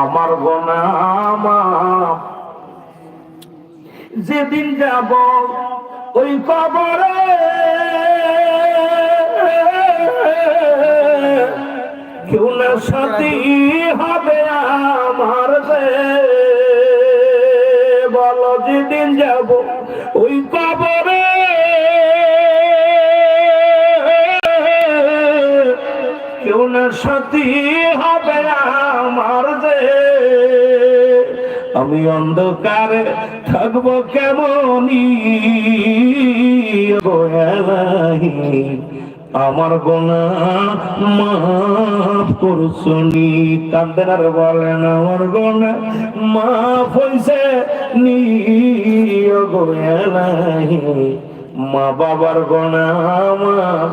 আমার যেদিন যাব ওই কবরে। কেউ না সাথী হবে আমার বলো যেদিন যাব ওই কবরে। সাথী হবে আমার যে। আমি অন্ধকারে থাকব এলাহি, আমার গোনা মাফ করছনি কান্দেন আর বলেন আমার গোনা মাফ হইছে নি। গো এলাহি, মা বাবার গোনা মাফ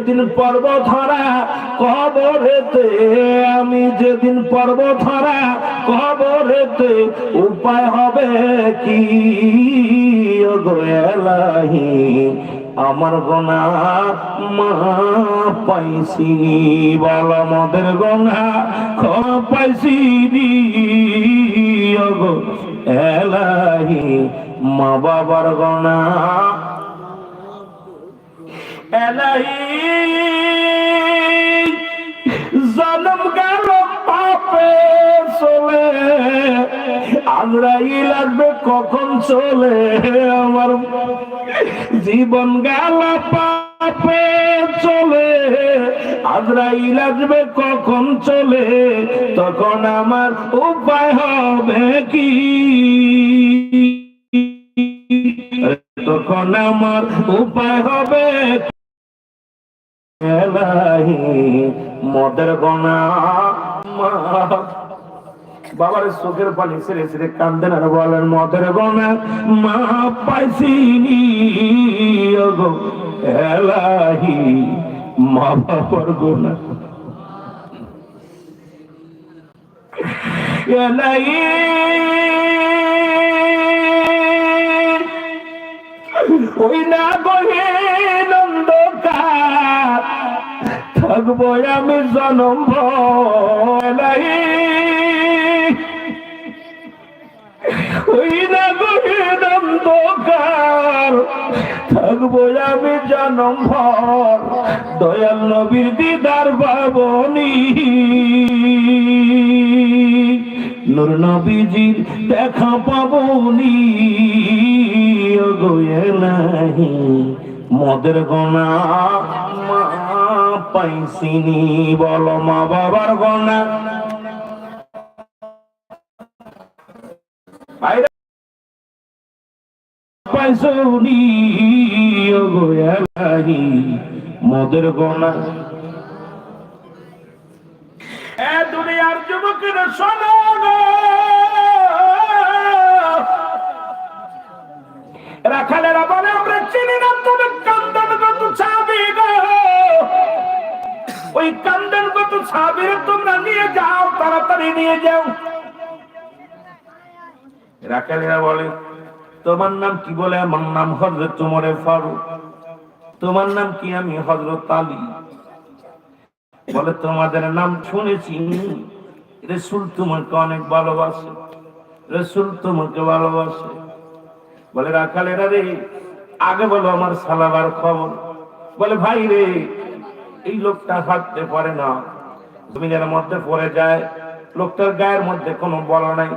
যেদিন পর্ব ধরা কবরেতে আমি যেদিন পর্ব ধরা কবরেতে উপায় হবে কি? ও এলাহি, আমার গোনা মা পাইছি বল মদের গোনা খ পাইছি এলাহি, মা বাবার গোনা এলাহি জনম গেল পাপে চলে। আজরাইল আসবে কখন চলে আমার। জীবন গেল পাপে চলে। আজরাইল আসবে কখন চলে? তখন আমার উপায় হবে কি? তখন আমার উপায় হবে মদের গনা বাবার চোখের পানি ছেড়ে ছেড়ে কান্দেন আর বলেন, মদের গনা মা পাইছি এলাহি, মা বাবার গোনা। এলাই ওই না গহে নন্দকার। থাকব আমি জনম ভলাই ওই না গহে নন্দকার। থাকব আমি জনম ভর। দয়াল নবীর দিদার বাবনী। নূর নবীজির দেখা পাবনি গোয়েলাহি মদের গোনা মা পাইছিনি, বল মা বাবার গোনা পাইছনি গোয়েলাহি মদের গোনা এ দুনিয়ার যুবকের শোনো। রাখালেরা বলে আমরা চিনি না, তবে কান্দন কত ছাবি ওই কান্দন কত ছাবির তোমরা নিয়ে যাও, তাড়াতাড়ি নিয়ে যাও। রাখালেরা বলে তোমার নাম কি বলে? আমার নাম হজরত তোমারে ফারুক। তোমার নাম কি? আমি হজরত আলী। বলে, তোমাদের নাম শুনেছি। রসুল তোমাকে অনেক ভালোবাসে, রসুল তোমাকে ভালোবাসে। বলে রাখালেরা রে, আগে বলো আমার সালাবার খবর। বলে, ভাই রে, এই লোকটা হাঁটতে পারে না। জমিনের মধ্যে পড়ে যায়, লোকটার গায়ের মধ্যে কোনো বল নাই।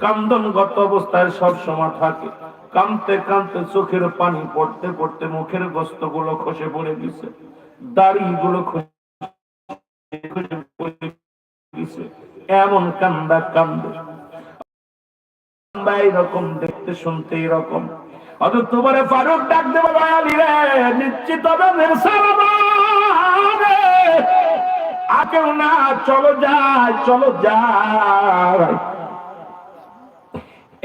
কান্দনগত অবস্থায় সব সময় থাকে। কামতে কামতে চোখের পানি পড়তে পড়তে মুখের গোস্তগুলো খসে পড়ে গেছে। দাড়ি গুলো খসে। এমন কান্দা। কান্দে এরকম, দেখতে শুনতে এরকম। অত তোমারে ফারুক ডাক দেবো রে, নিশ্চিত আকেও না চলো যাই চলো যাই।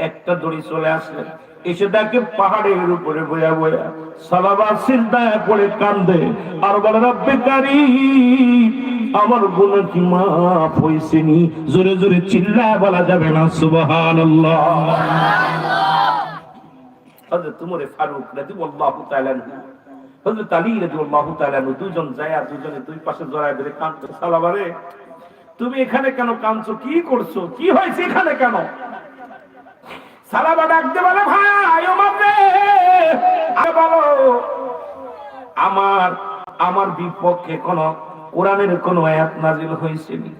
একটা দড়ি চলে আসলেন এসে দেখে পাহাড়ের উপরে বয়া বয়া কান্দে আর বলে আমার গুণ কি মাফ হয়েছেনি জোরে জোরে চিল্লায় বলা যাবে না, সুবহানাল্লাহ। হযরত উমর ফারুক তাআলা আলী রাদিয়াল্লাহু তাআলা আনহু দুজন যায় দুজনে দুই পাশে জড়ায় ধরে কাঁদছে। সালাবারে তুমি এখানে কেন কাঁদছো? কি করছ? কি হয়েছে এখানে কেন? সালাবা ডাকতে বলে, ভাই ওমর রে আরে বলো। আমার আমার বিপক্ষে কোন কোরআনের কোন আয়াত নাজিল হয়েছেনি।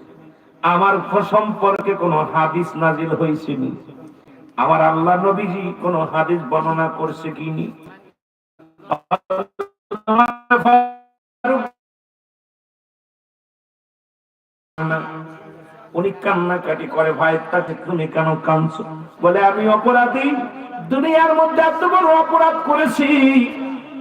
আমার সম্পর্কে কোন হাদিস নাজিল হয়েছেনি। আমার আল্লাহ নবীজি কোন হাদিস বর্ণনা করছে কিনি। উনি কান্নাকাটি করে, ভাই, তাকে তুমি কেন কাঁদছো? বলে, আমি অপরাধী। দুনিয়ার মধ্যে এত বড় অপরাধ করেছি।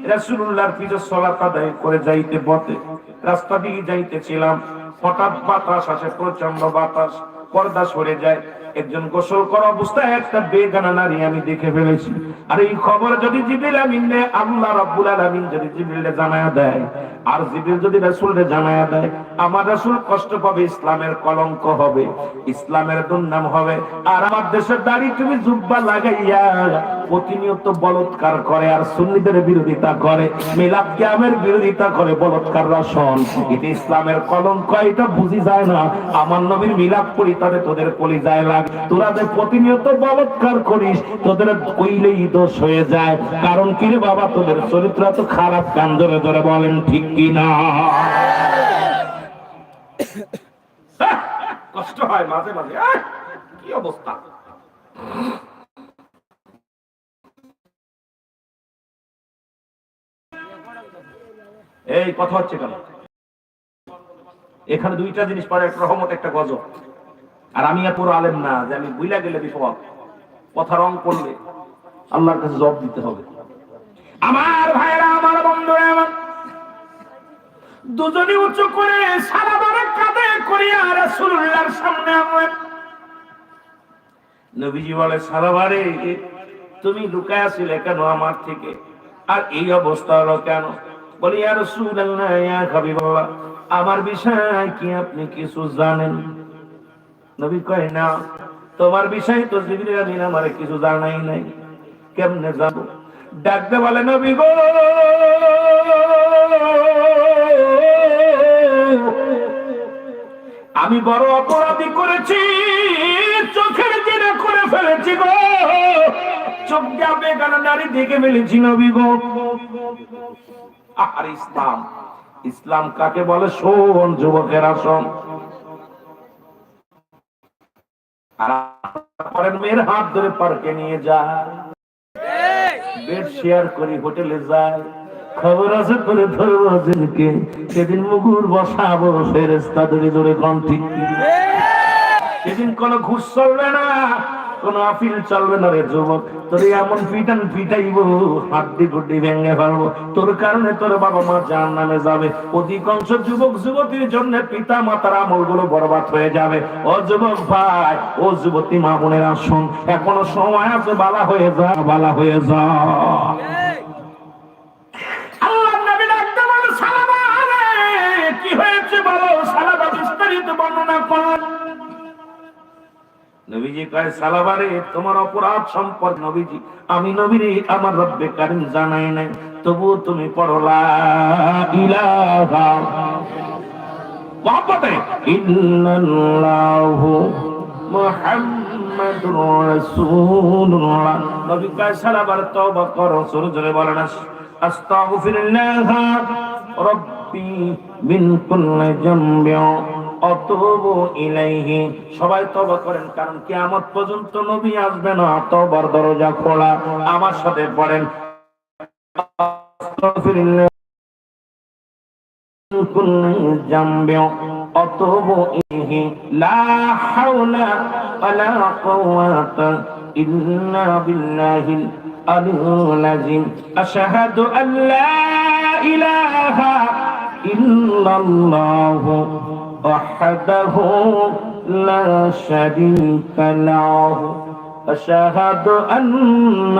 রাসূলুল্লাহর পিছে সালাত আদায় করে যাইতে বতে রাস্তা দিয়ে যাইতেছিলাম। হঠাৎ বাতাস আসে প্রচণ্ড বাতাস। পর্দা সরে যায়। একজন গোসল করা অবস্থায় একটা বেগানা নারী আমি দেখে ফেলেছি। আর এই খবর যদি জিবিল আমিন আল্লাহ রাব্বুল আলামিন যদি জিবিলে জানায়া দেয়, আর জিবিল যদি রাসূলকে জানায়া দেয়, আমার রাসূল কষ্ট পাবে, ইসলামের কলঙ্ক হবে, ইসলামের দুর্নাম হবে। আর আমার দেশের দাড়ি তুমি জুব্বা লাগাইয়া প্রতিনিয়ত বলৎকার করে, আর সুন্নিদের বিরোধিতা করে, মিলাদ কিয়ামের বিরোধিতা করে বলৎকার রসন এটা ইসলামের কলঙ্ক, এটা বুঝি যায় না। আমার নবীর মিলাদ পড়ি তবে তোদের কলি যায় লাগ তোরা যে প্রতিনিয়ত বলৎকার করিস, তোদের কইলেই দোষ হয়ে যায়। কারণ কি রে বাবা, তোদের চরিত্র তো খারাপ, কান ধরে ধরে বলেন, ঠিক কি না? কষ্ট হয় মাঝে মাঝে। কি অবস্থা? এই, কথা হচ্ছে কেন? এখানে দুইটা জিনিস পরে একটা রহমত, একটা গজব। আর আমি পুরো আলেম না যে আমি বুইলা গেলে বিপদ। কথা রং করলে আল্লাহর কাছে জব দিতে হবে। আমার ভাইরা আমার বন্ধুরা, আমার দুজনে উঁচু করে সারা বারে কাঁধে করিয়া রাসূলুল্লাহর সামনে আনলেন। নবীজি বলে সারা বারে, তুমি লুকায় আছিলে কেন আমার থেকে? আর এই অবস্থা হলো কেন? বলি আর হাবিবাল্লাহ, আমার বিষয় কি আপনি কিছু জানেন? নবী কয়, না, তোমার বিষয় তো জিবরিল আমিন আমার কিছু জানাই নাই। কেমনে যাব ডাকতে বলে, নবী গো, আমি বড় অপরাধী করেছি, চোখের জেনে করে ফেলেছি গো। চোখ যাবে কেন নারী দেখে ফেলেছি নবী গো। আর ইসলাম ইসলাম কাকে বলে? শোন যুবকেরা শোন আর মেয়ের হাত ধরে পার্কে নিয়ে যায়। বেড শেয়ার করি, হোটেলে যায়। খবর আছে করে ধরবো যেদিকে সেদিন মুগুর বসাবো ফেরেস্তা ধরে ধরে কণ্ঠি সেদিন কোনো ঘুষ চলবে না। কোন আপিল চলবে না রে যুবক। তোর এমন পিটান পিটাইব হাড্ডি গুড্ডি ভেঙে ফেলব। তোর কারণে তোর বাবা মা জান নামে যাবে। অধিকাংশ যুবক যুবতীর জন্য পিতা মাতার আমলগুলো বরবাদ হয়ে যাবে। ও যুবক ভাই, ও যুবতী মা বোনের আসুন এখনও সময় আছে, বালা হয়ে যা, বালা হয়ে যা। কি হয়েছে বলো? সালাবা বিস্তারিত বর্ণনা করুন নবীজি কয়, সালাবারে, তোমার অপরাধ সম্পদ নবীজি, আমি নবীরে আমার রব্বে কারিম জানাই নাই তবু তুমি পড়লা ইলাহা মহব্বতে ইল্লাল্লাহু মুহাম্মাদুর রাসূলুল্লাহ। নবী কয়, সালাবার তওবা করো, জোরে জোরে বলেন আস্তাগফিরুল্লাহ, রব্বি মিন কুল্লি জামবিন। সবাই তবা করেন, কারণ আমার পর্যন্ত নবী আসবে না। তবার দরজা খোলা। আমার সাথে পড়েন। আশাহাদু ইলাহা وحده لا شريك له أشهد أن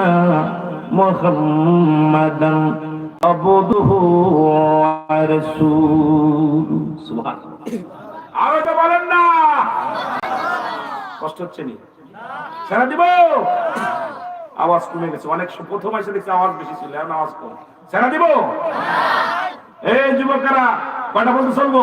محمدا عبده ورسوله سبحان الله আরো তো বলেন না কষ্ট হচ্ছে নি সারা দিব আওয়াজ কমে গেছে অনেক স- প্রথম এসে দেখছি আওয়াজ বেশি ছিল এখন আওয়াজ কম সারা দিব এই যুবকেরা কয়টা বলতে চলবো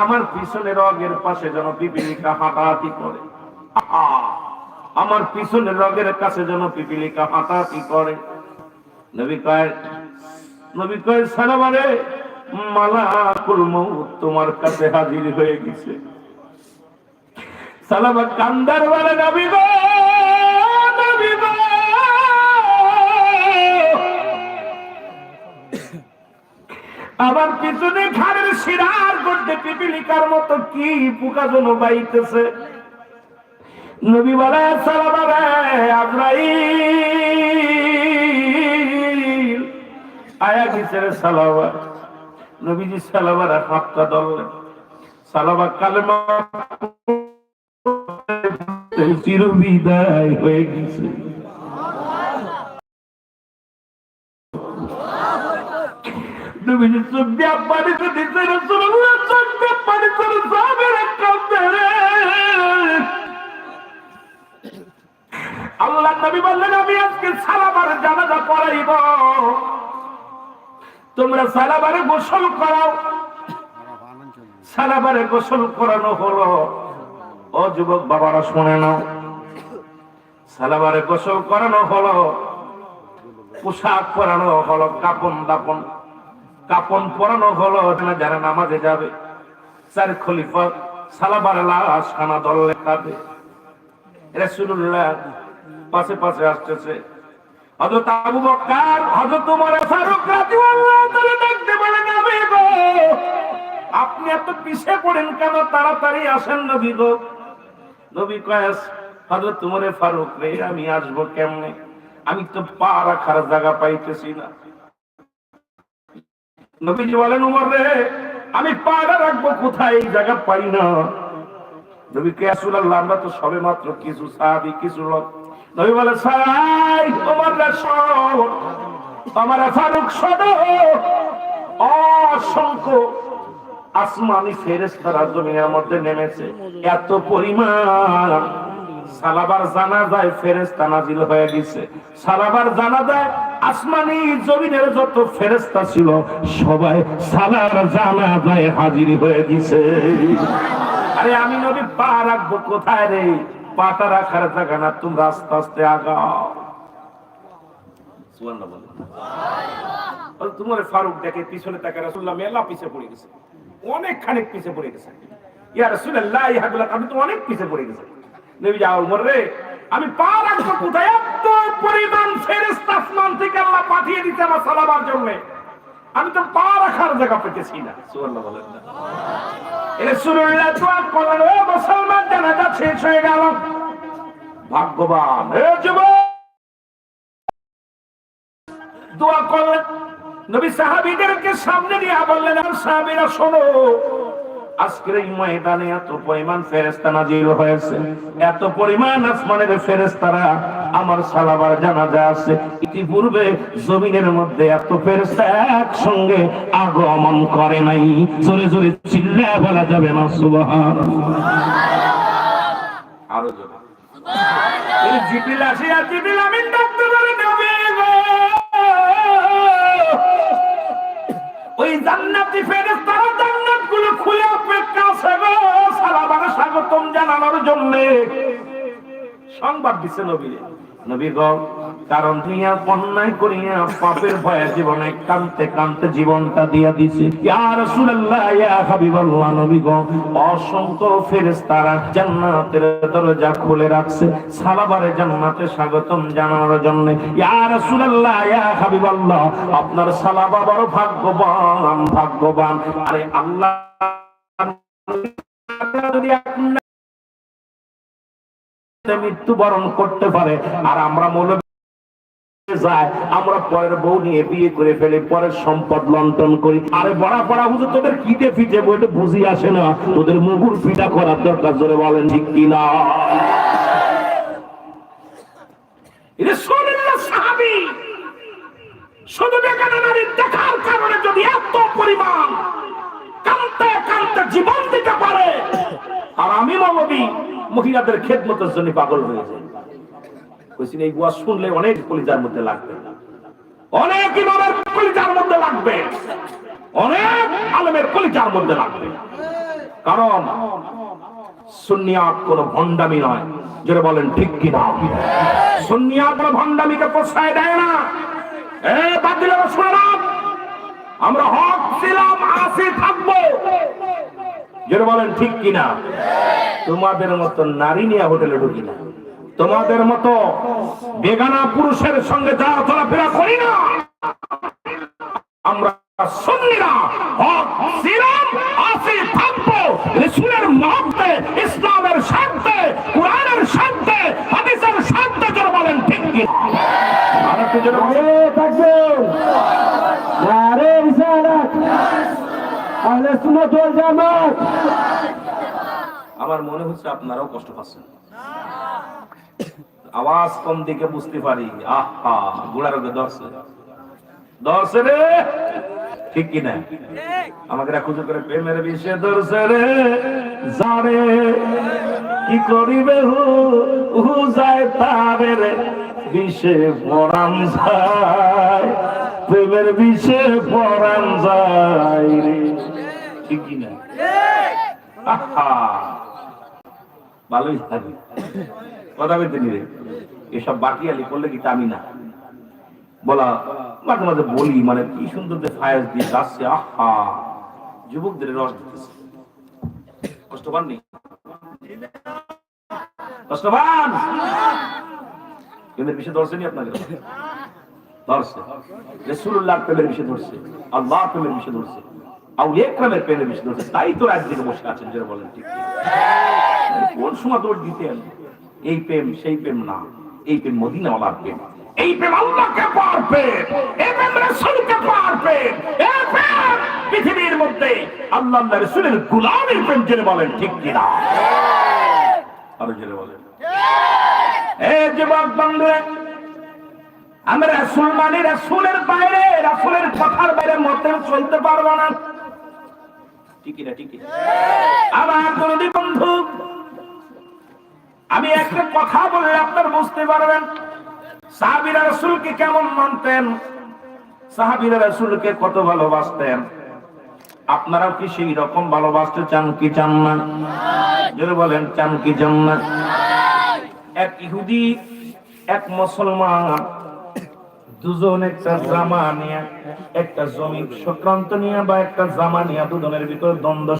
আমার পিছনের রগের পাশে যেন পিপিলিকা হাঁটাহাঁটি করে। আমার পিছনের রগের কাছে যেন পিপিলিকা হাঁটাহাঁটি করে। নবী কয় নবী কয় মউত তোমার কাছে হাজির হয়ে গেছে। সালামা কান্দার বলে, নবী গো আবার পিছনে ঘাড়ের শিরার করতে পিপিলিকার মতো কি পোকা যেন বাইতেছে। নবী বলে আজরাইল। আয়া গেছে সালাবা নবীজি সালাবার হাতটা ধরলেন। সালাবা কালেমা চির বিদায় হয়ে গেছে। নবীজি চোখ পানিতে দিতে চোখ পানিতে রে আল্লাহ নবী তোমরা সালাবারে গোসল করাও। সালাবারে গোসল করানো হলো। ও যুবক বাবারা, শুনে নাও। সালাবারে গোসল করানো হলো, পোশাক পরানো হলো কাপন দাপন কাপন পরানো হলো যারা নামাজে যাবে। চার খলিফা সালাবার লাশ খানা দলে পাশে পাশে আসতেছে। আবু বকর ফারুক রাদিয়াল্লাহু তাআলা দেখতে নবী গো, আপনি এত পিছে পড়েন কেন? তাড়াতাড়ি আসেন নবী গো। নবী কয়েস হযরত ওমর ফারুক রে, আমি আসব কেমনে? আমি তো পা রাখার জায়গা পাইতেছি না। নবীজি বলেন উমর রে, আমি পাড়া রাখব, কোথায়? এই জায়গা পাই না। নবী কে রাসূলুল্লাহ আমরা তো সবে মাত্র কিছু সাহাবী, কিছু লোক। নবী বলে সাই ওমর রে আমার ফারুক শোনো। অসংখ্য আসমানি ফেরেশতারা জমিনের মধ্যে নেমেছে। এত পরিমাণ সালাবার জানাজায় ফেরেশতা নাজিল হয়ে গেছে। সালাবার জানাজায় আসমানি জমিনের যত ফেরেশতা ছিল, সবাই সালার জানাজায় হাজির হয়ে গেছে। আরে আমি নবী পা রাখব কোথায় রে? পাটা রাখার জায়গা না, তোমরা আস্তে আস্তে আগাও। তোমার ফারুক দেখে পিছনে তাকে রাসূলুল্লাহ মেলা পিছে পড়ে গেছে। অনেক খানিক পিছে পড়ে গেছে। ইয়া রাসূলুল্লাহ ইহাগুলা আমি তো অনেক পিছে পড়ে গেছে। নবী উমর রে আমি পা রাখব কোথায়? এত পরিমাণ আসমান থেকে আল্লাহ পাঠিয়ে দিতে আমার সালাবার জন্য। আমি তো পা রাখার জায়গা পেতেছি না। সুবহানাল্লাহ বলেন না। রাসূলুল্লাহ দোয়া করলেন ও মুসলমান জানাজা শেষ হয়ে গেল। ভাগ্যবান। হে যুবক! দোয়া করলেন। নবী সাহাবীদেরকে সামনে নিয়ে বললেন আর সাহাবীরা শোনো আজকের এই ময়দানে এত পরিমাণ ফেরেস্তা হয়েছে, এত পরিমাণ আসমানের ফেরেস্তারা আমার সালাবার জানাজা আছে। ইতিপূর্বে জমিনের মধ্যে এত ফেরেস্তা একসঙ্গে আগমন করে নাই। জোরে জোরে চিল্লা বলা যাবে না সুবহান আরও জোরে। এই জিবিল আসিয়া জিবিল আমিন সংবাদ দিছে নবী নবী কারণ দুনিয়া অন্যায় করিয়া পাপের ভয়ে জীবনে কানতে কানতে জীবনটা দিয়া দিছে। ইয়া রাসূলুল্লাহ, ইয়া হাবিবাল্লাহ অসংখ্য ফেরেশতারা জান্নাতের দরজা খুলে রাখছে, সালাবারে জান্নাতে স্বাগতম জানানোর জন্য। ইয়া রাসূলুল্লাহ, ইয়া হাবিবাল্লাহ, আপনার সালাবা বড় ভাগ্যবান ভাগ্যবান। আরে আল্লাহ, যদি মৃত্যুবরণ করতে পারে। আর আমরা মৌলবী যায়, আমরা পরের বউ নিয়ে বিয়ে করে ফেলে, পরের সম্পদ লন্টন করি। আরে বড়া পড়া, হুজুর, তোদের কিতে ফিটে? বইটা বুঝি আসে না। তোদের মুগুর পিঠা করার দরকার, জোরে বলেন, ঠিক কিনা? এটা শুধু বেকানা নারীর দেখার কারণে যদি এত পরিমাণ কানতে কানতে জীবন দিতে পারে আর আমি মৌলবী মহিলাদের খেদমতের জন্য পাগল হয়ে যায় কইছেন এই গুয়া শুনলে অনেক কলিজার মধ্যে লাগবে। অনেক ইমামের কলিজার মধ্যে লাগবে। অনেক আলমের কলিজার মধ্যে লাগবে। কারণ সুন্নিয়াত কোনো ভণ্ডামি নয়। যেটা বলেন, ঠিক কিনা সুন্নিয়াত কোনো ভণ্ডামিকে প্রশ্রয় দেয় না। এ বাতিলেরা শুনে না আমরা হক ছিলাম, আসি থাকব। যেটা বলেন, ঠিক কিনা? তোমাদের মতো নারী নিয়ে হোটেলে ঢুকি না। তোমাদের মতো বেগানা পুরুষের সঙ্গে যা চলাফেরা করি না, আমরা সুন্নিরা, হক সিরাম আসি থাকব রসুলের মহব্বে ইসলামের স্বার্থে কোরআনের স্বার্থে হাদিসের স্বার্থে যারা বলেন ঠিক কি আর একটু জোরে বলেন। থাকবে নারে রিসালাত আহলে সুন্নাত ওয়াল জামাত আমার মনে হচ্ছে আপনারাও কষ্ট পাচ্ছেন। আওয়াজ কম দিকে বুঝতে পারি। আহা গুড়ার ওকে দর্শে দর্শে রে। ঠিক কি না? আমাকে খুঁজে করে প্রেমের বিষে দর্শে রে। জানে কি করিবে হু? হু যায় তারে রে। বিষে পরাম যায়। প্রেমের বিষে পরাম যায় রে। ঠিক কি না? আহা। ভালোই থাকবে কথা বলতে নিবে এসব বাটিয়ালি করলে কি আমি না। বলা, মাঝে মাঝে বলি মানে কি সুন্দর ফায়াজ দিয়ে যাচ্ছে, আহা! যুবকদের রস দিতেছে। কষ্ট পাননি ধরছেনি আপনাকে ধরছে রসুল্লাহ প্রেমের বিষয় ধরছে। আল্লাহ প্রেমের বিষয় ধরছে। আউলিয়া একরামের প্রেমের বিষয় ধরছে। তাই তো একদিকে বসে আছেন যেটা বলেন ঠিক। কোন সময় দৌড় দিতেন এই প্রেম, সেই প্রেম না। এই প্রেম মদিনাওয়ালার প্রেম। এই প্রেম আল্লাহকে পারবে। এই প্রেম রাসূলকে পারবে। এই প্রেম পৃথিবীর মধ্যে আল্লাহ আল্লাহ রাসূলের প্রেম জেনে বলেন, ঠিক কিনা? আরও জেনে বলেন। এ যুবক বন্ধু, আমরা রাসূল মানে রাসূলের বাইরে, রাসূলের কথার বাইরে মতে চলতে পারব না। ঠিক কিনা, ঠিক আমার নদী বন্ধু আমি একটা কথা বললে আপনার বুঝতে পারবেন। সাহাবিরা রসুলকে কেমন মানতেন? সাহাবিরা রসুলকে কত ভালোবাসতেন? আপনারাও কি সেই রকম ভালোবাসতে চান কি চান না? যদি বলেন, চান কি চান না? এক ইহুদি, এক মুসলমান, দুজন একটা জামা নিয়ে, একটা জমি সংক্রান্ত নিয়ে বা একটা জামা নিয়ে দুজনের ভিতরে দ্বন্দ্ব